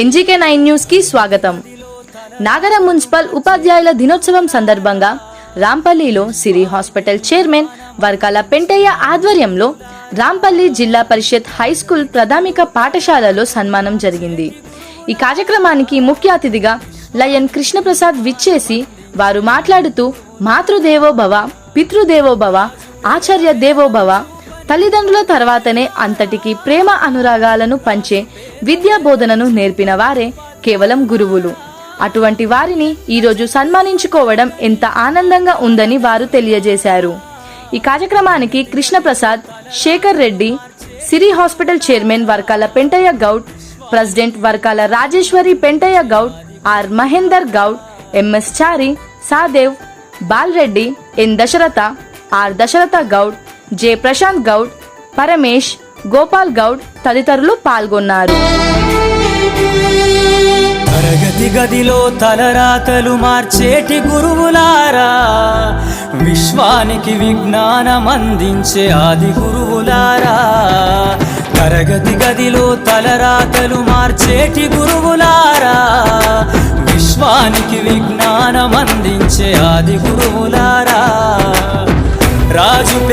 NGK nine న్యూస్కి స్వాగతం. Nagara municipal ఉపాధ్యాయుల దినోత్సవం సందర్భంగా రాంపల్లిలో సిరి హాస్పిటల్ చైర్మన్ వర్కాల పెంటయ్య ఆధ్వర్యంలో రాంపల్లి జిల్లా పరిషత్ హై స్కూల్ ప్రాథమిక పాఠశాలలో సన్మానం జరిగింది. ఈ కార్యక్రమానికి ముఖ్య అతిథిగా లయన్ కృష్ణప్రసాద్ విచ్చేసి వారు మాట్లాడుతూ మాతృదేవోభవ పితృదేవోభవ ఆచార్య దేవోభవ తల్లిదండ్రుల తర్వాతనే అంతటికి ప్రేమ అనురాగాలను పంచే విద్యా బోధనను నేర్పిన వారే కేవలం గురువులు. అటువంటి వారిని ఈరోజు సన్మానించుకోవడం ఎంత ఆనందంగా ఉందని వారు తెలియజేశారు. ఈ కార్యక్రమానికి Krishnaprasad Shekar Reddy Siri hospital chairman Varkala Pentaiah Goud president Varkala Rajeshwari Pentaiah Goud R Mahender Goud MS Chari Sadev Balreddy N Dasharatha R Dasharatha Goud J Prashanth Goud Paramesh Gopal Goud తదితరులు పాల్గొన్నారు. తరగతి గదిలో తలరాతలు మార్చేటి గురువులారా విశ్వానికి విజ్ఞానం అందించే ఆది గురువులారా. తరగతి గదిలో తలరాతలు మార్చేటి గురువులారా విశ్వానికి విజ్ఞానం అందించే ఆది గురువులారా. రాజు